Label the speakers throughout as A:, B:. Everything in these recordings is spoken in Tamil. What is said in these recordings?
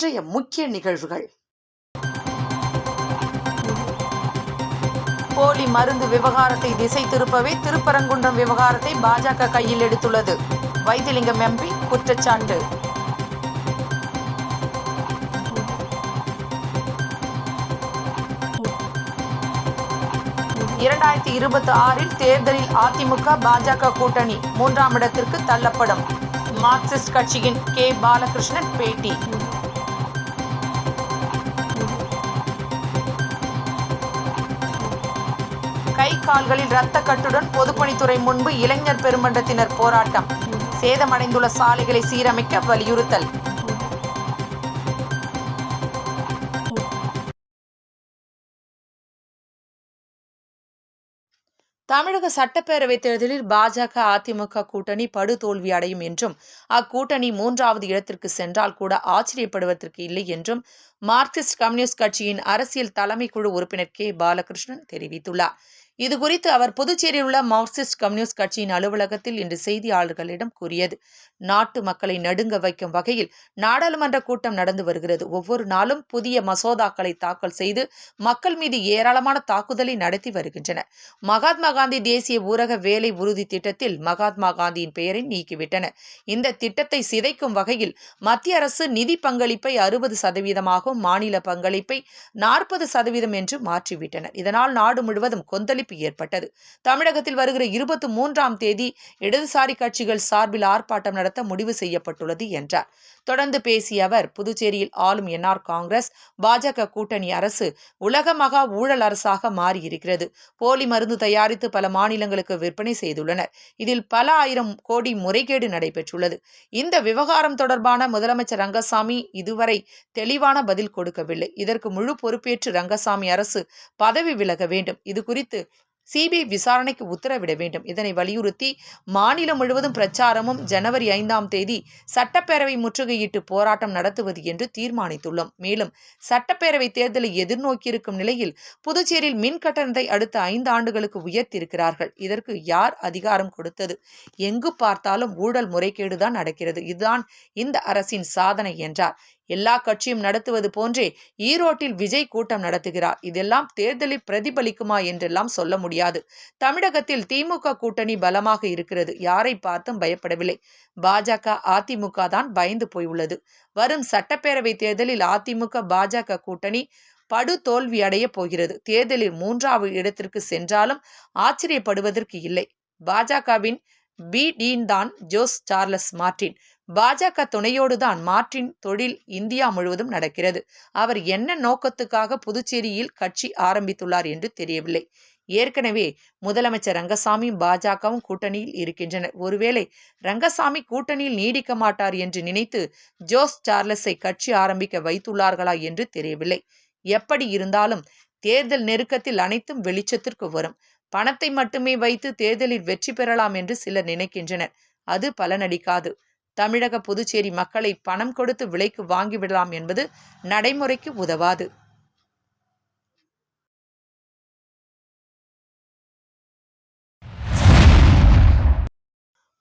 A: இன்றைய முக்கிய நிகழ்வுகள். போலி மருந்து விவகாரத்தை திசை திருப்பவே திருப்பரங்குன்றம் விவகாரத்தை பாஜக கையில் எடுத்துள்ளது. வைத்திலிங்கம் எம்பி குற்றச்சாட்டு. இரண்டாயிரத்தி இருபத்தி ஆறில் தேர்தலில் அதிமுக பாஜக கூட்டணி மூன்றாம் இடத்திற்கு தள்ளப்படும். மார்க்சிஸ்ட் கட்சியின் கே. பாலகிருஷ்ணன் பேட்டி. கை கால்களில் இரத்த கட்டுடன் பொதுப்பணித்துறை முன்பு இளைஞர் பெருமன்றத்தினர் போராட்டம். சேதமடைந்துள்ள சாலைகளை சீரமைக்க வலியுறுத்தல். தமிழக சட்டப்பேரவைத் தேர்தலில் பாஜக அதிமுக கூட்டணி படுதோல்வி அடையும் என்றும் அக்கூட்டணி மூன்றாவது இடத்திற்கு சென்றால் கூட ஆச்சரியப்படுவதற்கு இல்லை என்றும் மார்க்சிஸ்ட் கம்யூனிஸ்ட் கட்சியின் அரசியல் தலைமை குழு உறுப்பினர் கே. பாலகிருஷ்ணன் தெரிவித்துள்ளார். இதுகுறித்து அவர் புதுச்சேரியில் உள்ள மார்க்சிஸ்ட் கம்யூனிஸ்ட் கட்சியின் அலுவலகத்தில் இன்று செய்தியாளர்களிடம் கூறியது நாட்டு மக்களை நடுங்க வைக்கும் வகையில் நாடாளுமன்ற கூட்டம் நடந்து வருகிறது. ஒவ்வொரு நாளும் புதிய மசோதாக்களை தாக்கல் செய்து மக்கள் மீது ஏராளமான தாக்குதலை நடத்தி வருகின்றனர். மகாத்மா காந்தி தேசிய ஊரக வேலை உறுதி திட்டத்தில் மகாத்மா காந்தியின் பெயரை நீக்கிவிட்டனர். இந்த திட்டத்தை சிதைக்கும் வகையில் மத்திய அரசு நிதி பங்களிப்பை அறுபது சதவீதமாகவும் மாநில பங்களிப்பை நாற்பது சதவீதம் என்று மாற்றிவிட்டனர். இதனால் நாடு முழுவதும் கொந்தளிப்பு ஏற்பட்டது. தமிழகத்தில் வருகிற இருபத்தி மூன்றாம் தேதி இடதுசாரி கட்சிகள் சார்பில் ஆர்ப்பாட்டம் நடத்த முடிவு செய்யப்பட்டுள்ளது என்றார். தொடர்ந்து பேசிய அவர் புதுச்சேரியில் ஆளும் என்ஆர் காங்கிரஸ் பாஜக கூட்டணி அரசு உலக மகா ஊழல் அரசாக மாறியிருக்கிறது. போலி மருந்து தயாரித்து பல மாநிலங்களுக்கு விற்பனை செய்துள்ளனர். இதில் பல ஆயிரம் கோடி முறைகேடு நடைபெற்றுள்ளது. இந்த விவகாரம் தொடர்பான முதலமைச்சர் ரங்கசாமி இதுவரை தெளிவான பதில் கொடுக்கவில்லை. இதற்கு முழு பொறுப்பேற்று ரங்கசாமி அரசு பதவி விலக வேண்டும். இது குறித்து சிபிஐ விசாரணைக்கு உத்தரவிட வேண்டும். இதனை வலியுறுத்தி மாநிலம் முழுவதும் பிரச்சாரமும் ஜனவரி ஐந்தாம் தேதி சட்டப்பேரவை முற்றுகையிட்டு போராட்டம் நடத்துவது என்று தீர்மானித்துள்ளோம். மேலும் சட்டப்பேரவை தேர்தலை எதிர்நோக்கியிருக்கும் நிலையில் புதுச்சேரியில் மின் கட்டணத்தை அடுத்த ஐந்து ஆண்டுகளுக்கு உயர்த்தியிருக்கிறார்கள். இதற்கு யார் அதிகாரம் கொடுத்தது? எங்கு பார்த்தாலும் ஊழல் முறைகேடுதான் நடக்கிறது. இதுதான் இந்த அரசின் சாதனை என்றார். எல்லா கட்சியும் நடத்துவது போன்றே ஈரோட்டில் விஜய் கூட்டம் நடத்துகிறார். இதெல்லாம் தேர்தலில் பிரதிபலிக்குமா என்றெல்லாம் சொல்ல முடியாது. தமிழகத்தில் திமுக கூட்டணி பலமாக இருக்கிறது. யாரை பார்த்தும் பயப்படவில்லை. பாஜக அதிமுக தான் பயந்து போயுள்ளது. வரும் சட்டப்பேரவை தேர்தலில் அதிமுக பாஜக கூட்டணி படு தோல்வி அடைய போகிறது. தேர்தலில் மூன்றாவது இடத்திற்கு சென்றாலும் ஆச்சரியப்படுவதற்கு இல்லை. பாஜகவின் பி. டீன் தான் ஜோஸ் சார்லஸ் மார்டின் பாஜக துணையோடு தான் மார்டின் தொழில் இந்தியா முழுவதும் நடக்கிறது. அவர் என்ன நோக்கத்துக்காக புதுச்சேரியில் கட்சி ஆரம்பித்துள்ளார் என்று தெரியவில்லை. ஏற்கனவே முதலமைச்சர் ரங்கசாமியும் பாஜகவும் கூட்டணியில் இருக்கின்றனர். ஒருவேளை ரங்கசாமி கூட்டணியில் நீடிக்க மாட்டார் என்று நினைத்து ஜோஸ் சார்லஸை கட்சி ஆரம்பிக்க வைத்துள்ளார்களா என்று தெரியவில்லை. எப்படி இருந்தாலும் தேர்தல் நெருக்கத்தில் அனைத்தும் வெளிச்சத்திற்கு வரும். பணத்தை மட்டுமே வைத்து தேர்தலில் வெற்றி பெறலாம் என்று சிலர் நினைக்கின்றனர். அது பலனளிக்காது. தமிழக புதுச்சேரி மக்களை பணம் கொடுத்து விலைக்கு வாங்கிவிடலாம் என்பது நடைமுறைக்கு உதவாது.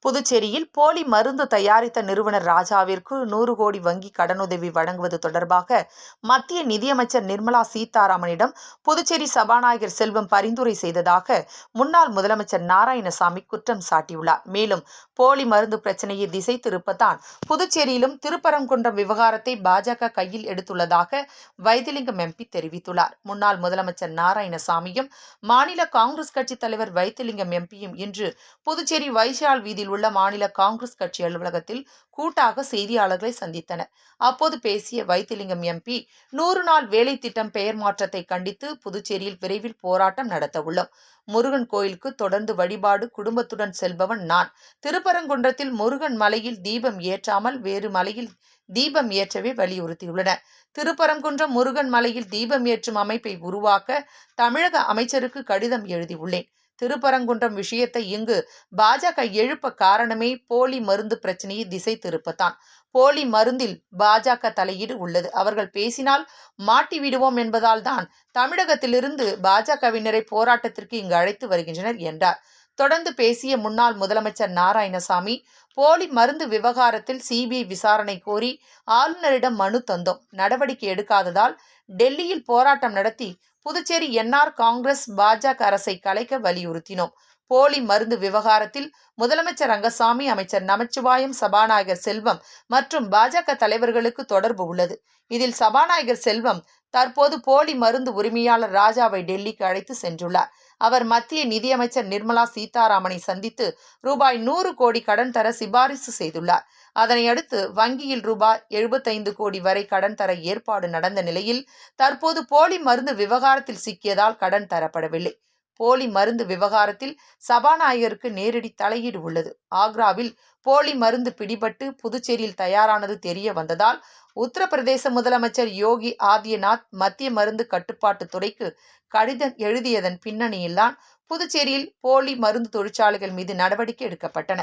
A: புதுச்சேரியில் போலி மருந்து தயாரித்த நிறுவனர் ராஜாவிற்கு நூறு கோடி வங்கி கடனுதவி வழங்குவது தொடர்பாக மத்திய நிதியமைச்சர் நிர்மலா சீதாராமனிடம் புதுச்சேரி சபாநாயகர் செல்வம் பரிந்துரை செய்ததாக முன்னாள் முதலமைச்சர் நாராயணசாமி குற்றம் சாட்டியுள்ளார். மேலும் போலி மருந்து பிரச்சனையை திசை திருப்பத்தான் புதுச்சேரியிலும் திருப்பரங்குன்றம் விவகாரத்தை பாஜக கையில் எடுத்துள்ளதாக வைத்திலிங்கம் எம்பி தெரிவித்துள்ளார். முன்னாள் முதலமைச்சர் நாராயணசாமியும் மாநில காங்கிரஸ் கட்சி தலைவர் வைத்திலிங்கம் எம்பியும் இன்று புதுச்சேரி வைஷால் வீதியில் உள்ள மாநில காங்கிரஸ் கட்சி அலுவலகத்தில் கூட்டாக செய்தியாளர்களை சந்தித்தனர். அப்போது பேசிய வைத்திலிங்கம் எம்பி நூறு நாள் வேலை திட்டம் பெயர் மாற்றத்தை கண்டித்து புதுச்சேரியில் விரைவில் போராட்டம் நடத்த உள்ளோம். முருகன் கோயிலுக்கு தொடர்ந்து வழிபாடு குடும்பத்துடன் செல்பவன் நான். திருப்பரங்குன்றத்தில் முருகன் மலையில் தீபம் ஏற்றாமல் வேறு மலையில் தீபம் ஏற்றவே வலியுறுத்தியுள்ளனர். திருப்பரங்குன்றம் முருகன் மலையில் தீபம் ஏற்றும் அமைப்பை உருவாக்க தமிழக அமைச்சருக்கு கடிதம் எழுதியுள்ளேன். திருப்பரங்குன்றம் விஷயத்தை இங்கு பாஜக எழுப்ப காரணமே போலி மருந்து பிரச்சனையை திசை திருப்பத்தான். போலி மருந்தில் பாஜக தலையீடு உள்ளது. அவர்கள் பேசினால் மாட்டி விடுவோம் என்பதால் தான் தமிழகத்திலிருந்து பாஜகவினரை போராட்டத்திற்கு இங்கு அழைத்து வருகின்றனர் என்றார். தொடர்ந்து பேசிய முன்னாள் முதலமைச்சர் நாராயணசாமி போலி மருந்து விவகாரத்தில் சிபிஐ விசாரணை கோரி ஆளுநரிடம் மனு தந்தோம். நடவடிக்கை எடுக்காததால் டெல்லியில் போராட்டம் நடத்தி புதுச்சேரி என்ஆர் காங்கிரஸ் பாஜக அரசை கலைக்க வலியுறுத்தினோம். போலி மருந்து விவகாரத்தில் முதலமைச்சர் ரங்கசாமி அமைச்சர் நமச்சிவாயம் சபாநாயகர் செல்வம் மற்றும் பாஜக தலைவர்களுக்கு தொடர்பு உள்ளது. இதில் சபாநாயகர் செல்வம் தற்போது போலி மருந்து உரிமையாளர் ராஜாவை டெல்லிக்கு அழைத்து சென்றுள்ளார். அவர் மத்திய நிதியமைச்சர் நிர்மலா சீதாராமனை சந்தித்து ரூபாய் நூறு கோடி கடன் தர சிபாரிசு செய்துள்ளார். அதனையடுத்து வங்கியில் ரூபாய் எழுபத்தைந்து கோடி வரை கடன் தர ஏற்பாடு நடந்த நிலையில் தற்போது போலி மருந்து விவகாரத்தில் சிக்கியதால் கடன் தரப்படவில்லை. போலி மருந்து விவகாரத்தில் சபாநாயகருக்கு நேரடி தலையீடு உள்ளது. ஆக்ராவில் போலி மருந்து பிடிபட்டு புதுச்சேரியில் தயாரானது தெரிய வந்ததால் உத்தரப்பிரதேச முதலமைச்சர் யோகி ஆதியநாத் மத்திய மருந்து கட்டுப்பாட்டு துறைக்கு கடிதம் எழுதியதன் பின்னணியில்தான் புதுச்சேரியில் போலி மருந்து தொழிற்சாலைகள் மீது நடவடிக்கை எடுக்கப்பட்டன.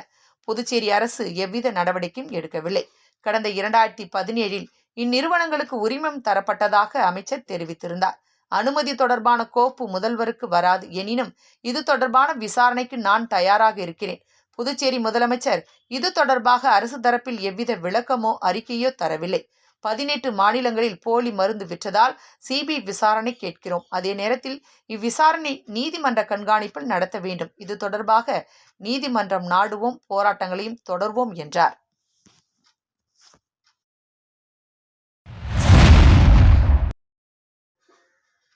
A: புதுச்சேரி அரசு எவ்வித நடவடிக்கையும் எடுக்கவில்லை. கடந்த இரண்டாயிரத்தி பதினேழில் இந்நிறுவனங்களுக்கு உரிமம் தரப்பட்டதாக அமைச்சர் தெரிவித்திருந்தார். அனுமதி தொடர்பான கோப்பு முதல்வருக்கு வராது எனினும் இது தொடர்பான விசாரணைக்கு நான் தயாராக இருக்கிறேன். புதுச்சேரி முதலமைச்சர் இது தொடர்பாக அரசு தரப்பில் எவ்வித விளக்கமோ அறிக்கையோ தரவில்லை. பதினெட்டு மாநிலங்களில் போலி மருந்து விற்றதால் சிபிஐ விசாரணை கேட்கிறோம். அதே நேரத்தில் இவ்விசாரணை நீதிமன்ற கண்காணிப்பில் நடத்த வேண்டும். இது தொடர்பாக நீதிமன்றம் நாடுவோம் போராட்டங்களையும் தொடர்வோம் என்றார்.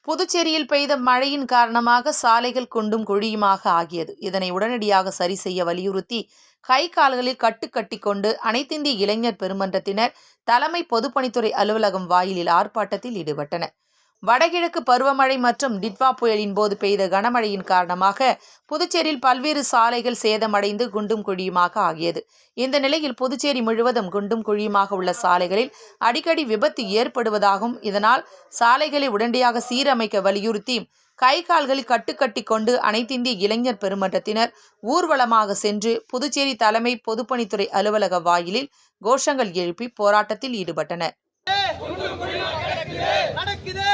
A: புதுச்சேரியில் பெய்த மழையின் காரணமாக சாலைகள் குண்டும் குழியுமாக ஆகியது. இதனை உடனடியாக சரி செய்ய வலியுறுத்தி கை கால்களில் கட்டு கட்டி கொண்டு அனைத்திந்திய இளைஞர் பெருமன்றத்தினர் தலைமை பொதுப்பணித்துறை அலுவலகம் வாயிலில் ஆர்ப்பாட்டத்தில் ஈடுபட்டனர். வடகிழக்கு பருவமழை மற்றும் டிட்வா புயலின் போது பெய்த கனமழையின் காரணமாக புதுச்சேரியில் பல்வேறு சாலைகள் சேதமடைந்து குண்டும் குழியுமாக ஆகியது. இந்த நிலையில் புதுச்சேரி முழுவதும் குண்டும் குழியுமாக உள்ள சாலைகளில் அடிக்கடி விபத்து ஏற்படுவதாகவும் இதனால் சாலைகளை உடனடியாக சீரமைக்க வலியுறுத்தி கை கால்களில் கட்டுக்கட்டி கொண்டு அனைத்திந்திய இளைஞர் பெருமன்றத்தினர் ஊர்வலமாக சென்று புதுச்சேரி தலைமை பொதுப்பணித்துறை அலுவலக வாயிலில் கோஷங்கள் எழுப்பி போராட்டத்தில் ஈடுபட்டனர்.
B: நடக்குதே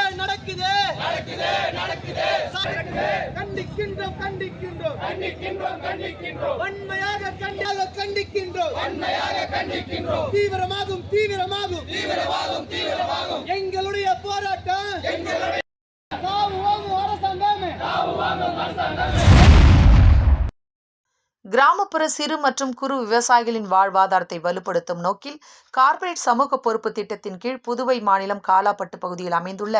A: கிராமப்புற சிறு மற்றும் குறு விவசாயிகளின் வாழ்வாதாரத்தை வலுப்படுத்தும் நோக்கில் கார்ப்பரேட் சமூக பொறுப்பு திட்டத்தின் கீழ் புதுவை மாநிலம் காலாப்பட்டு பகுதியில் அமைந்துள்ள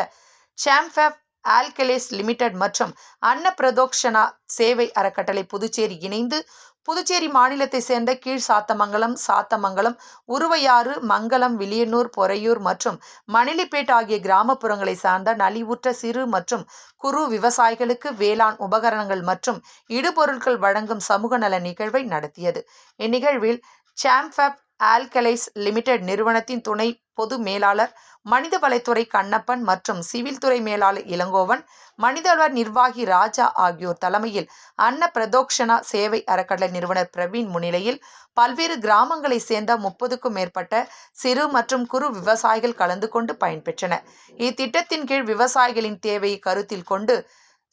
A: சாம்ஃபேப் ஆல்கலேஸ் லிமிடெட் மற்றும் அன்ன பிரதோக்ஷனா சேவை அறக்கட்டளை புதுச்சேரி இணைந்து புதுச்சேரி மாநிலத்தை சேர்ந்த கீழ் சாத்தமங்கலம் சாத்தமங்கலம் உருவையாறு மங்கலம் வில்லியனூர் பொறையூர் மற்றும் மணிலிப்பேட் ஆகிய கிராமப்புறங்களை சார்ந்த நலிவுற்ற சிறு மற்றும் குறு விவசாயிகளுக்கு வேளாண் உபகரணங்கள் மற்றும் இடுபொருட்கள் வழங்கும் சமூக நல நிகழ்வை நடத்தியது. இந்நிகழ்வில் சாம்ஃபப் ஆல்கலைஸ் லிமிடெட் நிறுவனத்தின் துணை பொது மேலாளர் மனிதவளத்துறை கண்ணப்பன் மற்றும் சிவில் துறை மேலாளர் இளங்கோவன் மனிதவள நிர்வாகி ராஜா ஆகியோர் தலைமையில் அன்ன பிரதோக்ஷனா சேவை அறக்கட்டளை நிறுவனர் பிரவீன் முன்னிலையில் பல்வேறு கிராமங்களை சேர்ந்த முப்பதுக்கும் மேற்பட்ட சிறு மற்றும் குறு விவசாயிகள் கலந்து கொண்டு பயன்பெற்றனர். இத்திட்டத்தின் கீழ் விவசாயிகளின் தேவையை கருத்தில் கொண்டு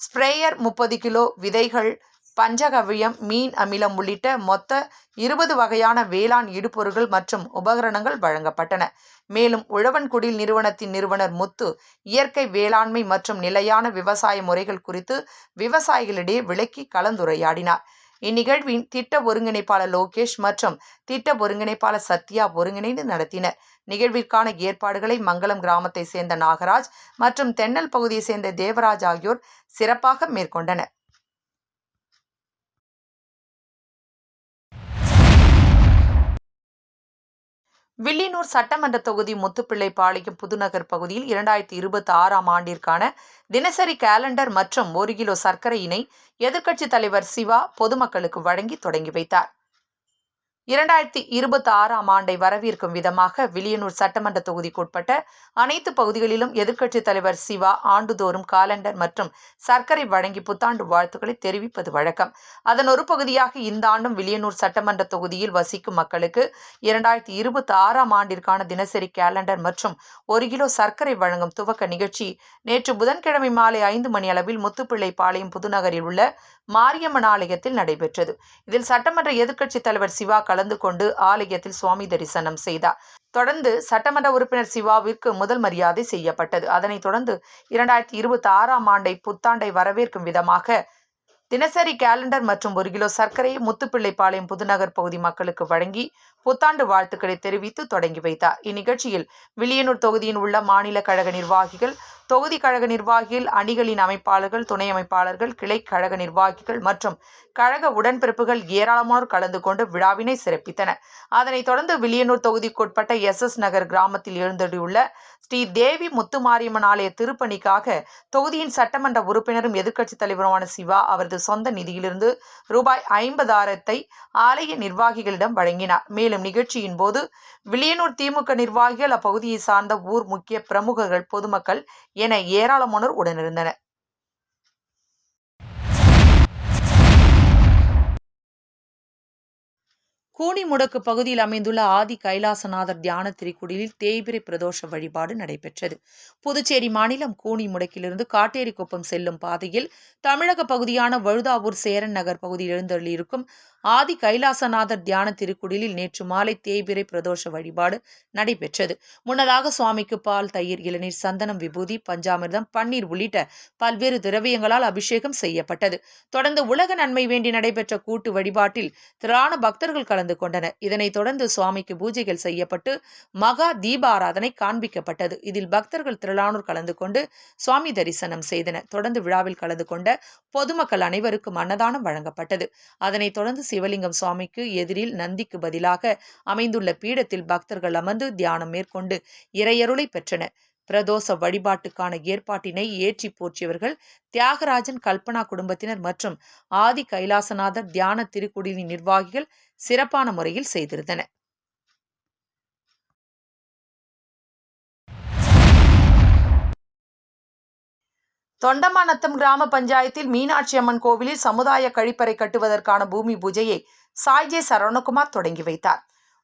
A: ஸ்ப்ரேயர் முப்பது கிலோ விதைகள் பஞ்சகவ்யம் மீன் அமிலம் உள்ளிட்ட மொத்த இருபது வகையான வேளாண் இடுபொருட்கள் மற்றும் உபகரணங்கள் வழங்கப்பட்டன. மேலும் உழவன்குடில் நிறுவனத்தின் நிறுவனர் முத்து இயற்கை வேளாண்மை மற்றும் நிலையான விவசாய முறைகள் குறித்து விவசாயிகளிடையே விளக்கி கலந்துரையாடினார். இந்நிகழ்வின் திட்ட ஒருங்கிணைப்பாளர் லோகேஷ் மற்றும் திட்ட ஒருங்கிணைப்பாளர் சத்யா ஒருங்கிணைந்து நடத்தினர். நிகழ்விற்கான ஏற்பாடுகளை மங்களம் கிராமத்தை சேர்ந்த நாகராஜ் மற்றும் தென்னல் பகுதியை சேர்ந்த தேவராஜ் ஆகியோர் சிறப்பாக மேற்கொண்டனர். வில்லியனூர் சட்டமன்ற தொகுதி முத்துப்பிள்ளை பாளையம் புதுநகர் பகுதியில் இரண்டாயிரத்தி இருபத்தி ஆறாம் ஆண்டிற்கான தினசரி கேலண்டர் மற்றும் ஒரு கிலோ சர்க்கரையினை எதிர்க்கட்சித் தலைவர் சிவா பொதுமக்களுக்கு வழங்கி தொடங்கி வைத்தார். இரண்டாயிரத்தி இருபத்தி ஆறாம் ஆண்டை வரவேற்கும் விதமாக வில்லியனூர் சட்டமன்ற தொகுதிக்குட்பட்ட அனைத்து பகுதிகளிலும் எதிர்க்கட்சித் தலைவர் சிவா ஆண்டுதோறும் காலண்டர் மற்றும் சர்க்கரை வழங்கி புத்தாண்டு வாழ்த்துக்களை தெரிவிப்பது வழக்கம். அதன் ஒரு பகுதியாக இந்த ஆண்டும் வில்லியனூர் சட்டமன்ற தொகுதியில் வசிக்கும் மக்களுக்கு இரண்டாயிரத்தி இருபத்தி ஆறாம் ஆண்டிற்கான தினசரி கேலண்டர் மற்றும் ஒரு கிலோ சர்க்கரை வழங்கும் துவக்க நிகழ்ச்சி நேற்று புதன்கிழமை மாலை ஐந்து மணி அளவில் முத்துப்பிள்ளை பாளையம் புதுநகரில் உள்ள மாரியம்மன் ஆலயத்தில் நடைபெற்றது. இதில் சட்டமன்ற எதிர்க்கட்சித் தலைவர் சிவா கலந்து கொண்டு ஆலயத்தில் சுவாமி தரிசனம் செய்தார். தொடர்ந்து சட்டமன்ற உறுப்பினர் சிவாவிற்கு முதல் மரியாதை செய்யப்பட்டது. அதனைத் தொடர்ந்து இரண்டாயிரத்தி இருபத்தி ஆறாம் ஆண்டை புத்தாண்டை வரவேற்கும் விதமாக தினசரி கேலண்டர் மற்றும் ஒரு கிலோ சர்க்கரையை முத்துப்பிள்ளைப்பாளையம் புதுநகர் பகுதி மக்களுக்கு வழங்கி புத்தாண்டு வாழ்த்துக்களை தெரிவித்து தொடங்கி வைத்தார். இந்நிகழ்ச்சியில் வில்லியனூர் தொகுதியில் உள்ள மாநில கழக நிர்வாகிகள் தொகுதி கழக நிர்வாகிகள் அணிகளின் அமைப்பாளர்கள் துணை அமைப்பாளர்கள் கிளை கழக நிர்வாகிகள் மற்றும் கழக உடன்பிறப்புகள் ஏராளமானோர் கலந்து கொண்டு விழாவினை சிறப்பித்தனர் அதனைத் தொடர்ந்து வில்லியனூர் தொகுதிக்குட்பட்ட எஸ். எஸ். நகர் கிராமத்தில் எழுந்தடியுள்ள ஸ்ரீ தேவி முத்துமாரியம்மன் ஆலய திருப்பணிக்காக தொகுதியின் சட்டமன்ற உறுப்பினரும் எதிர்க்கட்சித் தலைவருமான சிவா அவரது சொந்த நிதியிலிருந்து ரூபாய் ஐம்பதாயிரத்தை ஆலய நிர்வாகிகளிடம் வழங்கினார். மேலும் நிகழ்ச்சியின் போது வில்லியனூர் திமுக நிர்வாகிகள் அப்பகுதியை சார்ந்த ஊர் முக்கிய பிரமுகர்கள் பொதுமக்கள் என ஏராளமானோர் உடனிருந்தனர். கூனிமுடக்கு பகுதியில் அமைந்துள்ள ஆதி கைலாசநாதர் தியான திரிக்குடியில் தேய்பிரை பிரதோஷ வழிபாடு நடைபெற்றது. புதுச்சேரி மாநிலம் கூனிமுடக்கிலிருந்து காட்டேரிக்குப்பம் செல்லும் பாதையில் தமிழக பகுதியான வழுதாவூர் சேரன் நகர் பகுதியில் எழுந்தருளியிருக்கும் ஆதி கைலாசநாதர் தியான திருக்குடிலில் நேற்று மாலை தேய்பிரை பிரதோஷ வழிபாடு நடைபெற்றது. முன்னதாக சுவாமிக்கு பால் தயிர் இளநீர் சந்தனம் விபூதி பஞ்சாமிர்தம் பன்னீர் உள்ளிட்ட பல்வேறு திரவியங்களால் அபிஷேகம் செய்யப்பட்டது. தொடர்ந்து உலக நன்மை வேண்டி நடைபெற்ற கூட்டு வழிபாட்டில் திரளான பக்தர்கள் கலந்து கொண்டனர். இதனைத் தொடர்ந்து சுவாமிக்கு பூஜைகள் செய்யப்பட்டு மகா தீபாராதனை காண்பிக்கப்பட்டது. இதில் பக்தர்கள் திரளானோர் கலந்து கொண்டு சுவாமி தரிசனம் செய்தனர். தொடர்ந்து விழாவில் கலந்து கொண்ட பொதுமக்கள் அனைவருக்கும் அன்னதானம் வழங்கப்பட்டது. அதனைத் தொடர்ந்து சிவலிங்கம் சுவாமிக்கு எதிரில் நந்திக்கு பதிலாக அமைந்துள்ள பீடத்தில் பக்தர்கள் அமர்ந்து தியானம் மேற்கொண்டு இறையருளை பெற்றனர். பிரதோஷ வழிபாட்டுக்கான ஏற்பாட்டினை ஏற்றி போற்றியவர்கள் தியாகராஜன் கல்பனா குடும்பத்தினர் மற்றும் ஆதி கைலாசநாதர் தியான திருக்குடிலின் நிர்வாகிகள் சிறப்பான முறையில் செய்திருந்தனர். தொண்டமாநத்தம் கிராம பஞ்சாயத்தில் மீனாட்சி அம்மன் கோவிலில் சமுதாய கழிப்பறை கட்டுவதற்கான பூமி பூஜையை சாய்ஜே சரவணகுமார் தொடங்கி வைத்தார்.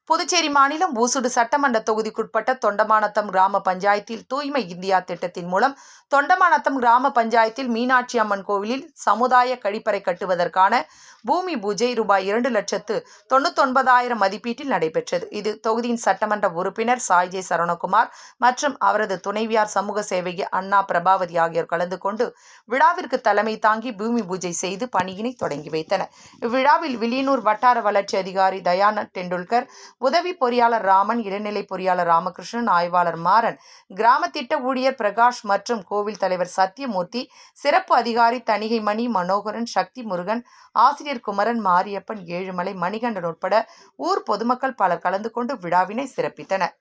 A: புதுச்சேரி மாநிலம் ஊசுடு சட்டமன்ற தொகுதிக்குட்பட்ட தொண்டமானத்தம் கிராம பஞ்சாயத்தில் தூய்மை இந்தியா திட்டத்தின் மூலம் தொண்டமானத்தம் கிராம பஞ்சாயத்தில் மீனாட்சி அம்மன் கோவிலில் சமுதாய கழிப்பறை கட்டுவதற்கான பூமி பூஜை ரூபாய் இரண்டு லட்சத்து தொண்ணூத்தொன்பதாயிரம் மதிப்பீட்டில் நடைபெற்றது. இது தொகுதியின் சட்டமன்ற உறுப்பினர் சாய்ஜே சரவணகுமார் மற்றும் அவரது துணைவியார் சமூக சேவகி அண்ணா பிரபாவதி ஆகியோர் கலந்து கொண்டு விழாவிற்கு தலைமை தாங்கி பூமி பூஜை செய்து பணியினை தொடங்கி வைத்தனர். இவ்விழாவில் வில்லியனூர் வட்டார வளர்ச்சி அதிகாரி தயானந்த் டெண்டுல்கர் உதவி பொறியாளர் ராமன் இடைநிலை பொறியாளர் ராமகிருஷ்ணன் ஆய்வாளர் மாறன் கிராம திட்ட ஊழியர் பிரகாஷ் மற்றும் கோவில் தலைவர் சத்யமூர்த்தி சிறப்பு அதிகாரி தணிகை மணி மனோகரன் சக்தி முருகன் ஆசிரியர் குமரன் மாரியப்பன் ஏழுமலை மணிகண்டன் உட்பட ஊர் பொதுமக்கள் பலர் கலந்து கொண்டு விழாவினை சிறப்பித்தனர்.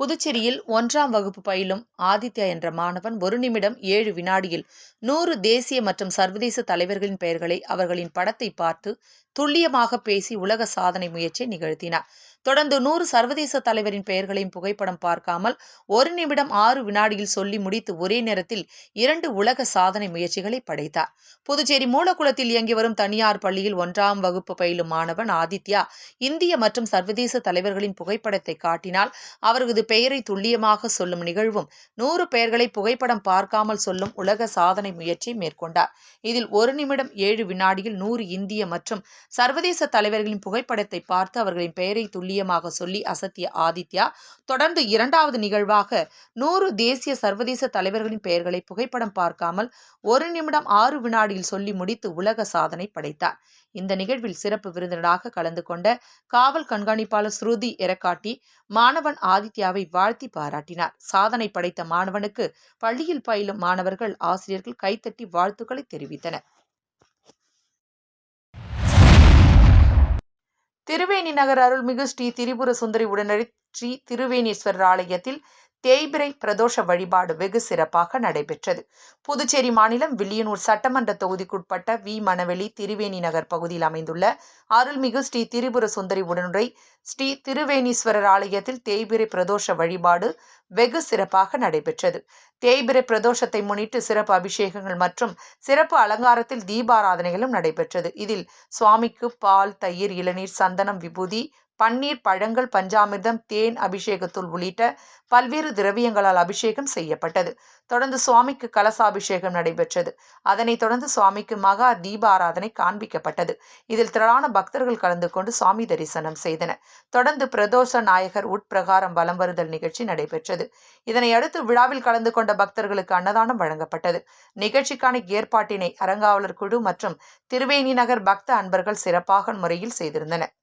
A: புதுச்சேரியில் ஒன்றாம் வகுப்பு பயிலும் ஆதித்யா என்ற மாணவன் ஒரு நிமிடம் ஏழு வினாடியில் நூறு தேசிய மற்றும் சர்வதேச தலைவர்களின் பெயர்களை அவர்களின் படத்தை பார்த்து துல்லியமாக பேசி உலக சாதனை முயற்சியை நிகழ்த்தினார். தொடர்ந்து நூறு சர்வதேச தலைவரின் பெயர்களையும் புகைப்படம் பார்க்காமல் ஒரு நிமிடம் ஆறு வினாடியில் சொல்லி முடித்து ஒரே நேரத்தில் இரண்டு உலக சாதனை முயற்சிகளை படைத்தார். புதுச்சேரி மூலக்குளத்தில் இயங்கி வரும் தனியார் பள்ளியில் ஒன்றாம் வகுப்பு பயிலும் மாணவன் ஆதித்யா இந்திய மற்றும் சர்வதேச தலைவர்களின் புகைப்படத்தை காட்டினால் அவரது பெயரை துல்லியமாக சொல்லும் நிகழ்வும் நூறு பெயர்களை புகைப்படம் பார்க்காமல் சொல்லும் உலக சாதனை முயற்சி மேற்கொண்டார். இதில் ஒரு நிமிடம் ஏழு வினாடியில் நூறு இந்திய மற்றும் சர்வதேச தலைவர்களின் புகைப்படத்தை பார்த்து அவர்களின் பெயரை துல்லியமாக சொல்லி அசத்திய ஆதித்யா தொடர்ந்து இரண்டாவது நிகழ்வாக நூறு தேசிய சர்வதேச தலைவர்களின் பெயர்களை புகைப்படம் பார்க்காமல் ஒரு நிமிடம் ஆறு வினாடியில் சொல்லி முடித்து உலக சாதனை படைத்தார். இந்த நிகழ்வில் சிறப்பு விருந்தினராக கலந்து கொண்ட காவல் கண்காணிப்பாளர் ஸ்ருதி எரக்காட்டி மாணவன் ஆதித்யாவை வாழ்த்தி பாராட்டினார். சாதனை படைத்த மாணவனுக்கு பள்ளியில் பயிலும் மாணவர்கள் ஆசிரியர்கள் கைத்தட்டி வாழ்த்துக்களை தெரிவித்தனர். திருவேணி நகர் அருள்மிகு ஸ்ரீ திரிபுர சுந்தரி உடனடி ஸ்ரீ திருவேணீஸ்வரர் ஆலயத்தில் தேய்பிரை பிரதோஷ வழிபாடு வெகு சிறப்பாக நடைபெற்றது. புதுச்சேரி மாநிலம் வில்லியனூர் சட்டமன்ற தொகுதிக்குட்பட்ட வி. மணவெளி திரிவேணி நகர் பகுதியில் அமைந்துள்ள அருள்மிகு ஸ்ரீ திரிபுர சுந்தரி உடனுரை ஸ்ரீ திருவேணீஸ்வரர் ஆலயத்தில் தேய்பிறை பிரதோஷ வழிபாடு வெகு சிறப்பாக நடைபெற்றது. தேய்பிறை பிரதோஷத்தை முன்னிட்டு சிறப்பு அபிஷேகங்கள் மற்றும் சிறப்பு அலங்காரத்தில் தீபாராதனைகளும் நடைபெற்றது. இதில் சுவாமிக்கு பால் தயிர் இளநீர் சந்தனம் விபூதி பன்னீர் பழங்கள் பஞ்சாமிர்தம் தேன் அபிஷேகத்தூள் உள்ளிட்ட பல்வேறு திரவியங்களால் அபிஷேகம் செய்யப்பட்டது. தொடர்ந்து சுவாமிக்கு கலசாபிஷேகம் நடைபெற்றது. அதனைத் தொடர்ந்து சுவாமிக்கு மகா தீபாராதனை காண்பிக்கப்பட்டது. இதில் திரளான பக்தர்கள் கலந்து கொண்டு சுவாமி தரிசனம் செய்தனர். தொடர்ந்து பிரதோஷ நாயகர் உட்பிரகாரம் வலம் வருதல் நிகழ்ச்சி நடைபெற்றது. இதனை அடுத்து விழாவில் கலந்து கொண்ட பக்தர்களுக்கு அன்னதானம் வழங்கப்பட்டது. நிகழ்ச்சிக்கான ஏற்பாட்டினை அறங்காவலர் குழு மற்றும் திருவேணி நகர் பக்த அன்பர்கள் சிறப்பாக முறையில் செய்திருந்தனர்.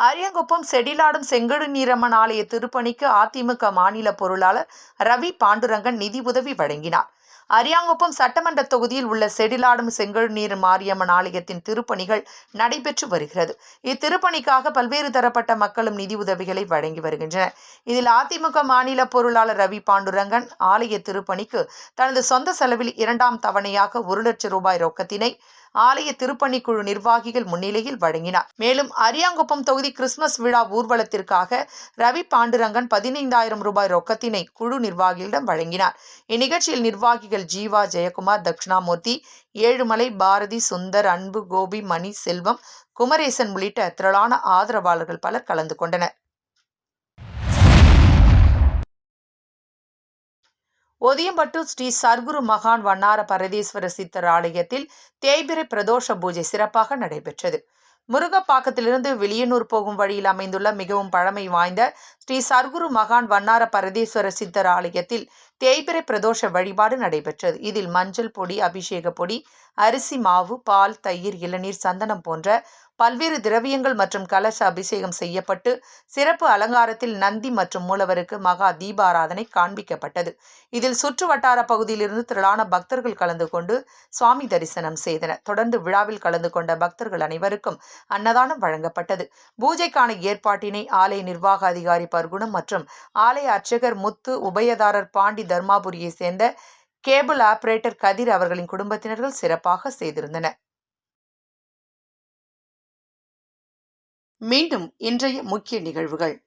A: அரியங்குப்பம் செடிலாடும் செங்கடு நீரம்மன் ஆலய திருப்பணிக்கு அதிமுக மாநில பொருளாளர் ரவி பாண்டுரங்கன் நிதி உதவி வழங்கினார். அரியாங்குப்பம் சட்டமன்ற தொகுதியில் உள்ள செடிலாடும் செங்கல் நீர் மாரியம்மன் ஆலயத்தின் திருப்பணிகள் நடைபெற்று வருகிறது. இத்திருப்பணிக்காக பல்வேறு தரப்பட்ட மக்களும் நிதி உதவிகளை வழங்கி வருகின்றனர். இதில் அதிமுக மாநில பொருளாளர் ரவி பாண்டுரங்கன் ஆலய திருப்பணிக்கு தனது சொந்த செலவில் இரண்டாம் தவணையாக ஒரு லட்சம் ரூபாய் ரொக்கத்தினை ஆலய திருப்பணிக்குழு நிர்வாகிகள் முன்னிலையில் வழங்கினார். மேலும் அரியாங்குப்பம் தொகுதி கிறிஸ்துமஸ் விழா ஊர்வலத்திற்காக ரவி பாண்டுரங்கன் பதினைந்தாயிரம் ரூபாய் ரொக்கத்தினை குழு நிர்வாகிகளிடம் வழங்கினார். இந்நிகழ்ச்சியில் நிர்வாகிகள் ஜீவா ஜெயக்குமார் தட்சிணாமூர்த்தி ஏழுமலை பாரதி சுந்தர் அன்பு கோபி மணி செல்வம் குமரேசன் உள்ளிட்ட திரளான ஆதரவாளர்கள் பலர் கலந்து கொண்டனர். ஒதியம்பட்டு ஸ்ரீ சர்க்குரு மகான் வண்ணார பரதீஸ்வர சித்தர் ஆலயத்தில் தேய்பிரை பிரதோஷ பூஜை சிறப்பாக நடைபெற்றது. முருகப்பாக்கத்திலிருந்து வெளியனூர் போகும் வழியில் அமைந்துள்ள மிகவும் பழமை வாய்ந்த ஸ்ரீ சர்க்குரு மகான் வண்ணார பரதீஸ்வர சித்தர் ஆலயத்தில் தேய்பிரை பிரதோஷ வழிபாடு நடைபெற்றது. இதில் மஞ்சள் பொடி அபிஷேக பொடி அரிசி மாவு பால் தயிர் இளநீர் சந்தனம் போன்ற பல்வேறு திரவியங்கள் மற்றும் கலச அபிஷேகம் செய்யப்பட்டு சிறப்பு அலங்காரத்தில் நந்தி மற்றும் மூலவருக்கு மகா தீபாராதனை காண்பிக்கப்பட்டது. இதில் சுற்று வட்டார பகுதியிலிருந்து திரளான பக்தர்கள் கலந்து கொண்டு சுவாமி தரிசனம் செய்தனர். தொடர்ந்து விழாவில் கலந்து கொண்ட பக்தர்கள் அனைவருக்கும் அன்னதானம் வழங்கப்பட்டது. பூஜைக்கான ஏற்பாட்டினை ஆலய நிர்வாக அதிகாரி பர்குணம் மற்றும் ஆலய அர்ச்சகர் முத்து உபயதாரர் பாண்டி தர்மாபுரியை சேர்ந்த கேபிள் ஆபரேட்டர் கதிர் அவர்களின் குடும்பத்தினர்கள் சிறப்பாக செய்திருந்தனர். மீண்டும் இன்றைய முக்கிய நிகழ்வுகள்.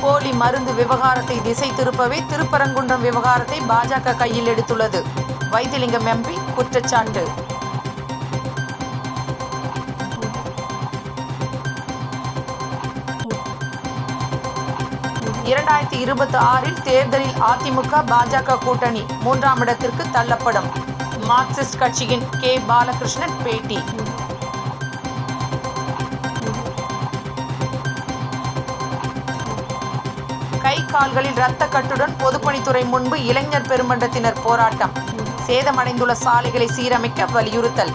A: போலி மருந்து விவகாரத்தை திசை திருப்பவே திருப்பரங்குன்றம் விவகாரத்தை பாஜக கையில் எடுத்துள்ளது. வைத்திலிங்கம் எம்பி குற்றச்சாட்டு. இரண்டாயிரத்தி இருபத்தி ஆறில் தேர்தலில் அதிமுக பாஜக கூட்டணி மூன்றாம் இடத்திற்கு தள்ளப்படும். மார்க்சிஸ்ட் கட்சியின் கே. பாலகிருஷ்ணன் பேட்டி. கை கால்களில் இரத்த கட்டுடன் பொதுப்பணித்துறை முன்பு இளைஞர் பெருமன்றத்தினர் போராட்டம். சேதமடைந்துள்ள சாலைகளை சீரமைக்க வலியுறுத்தல்.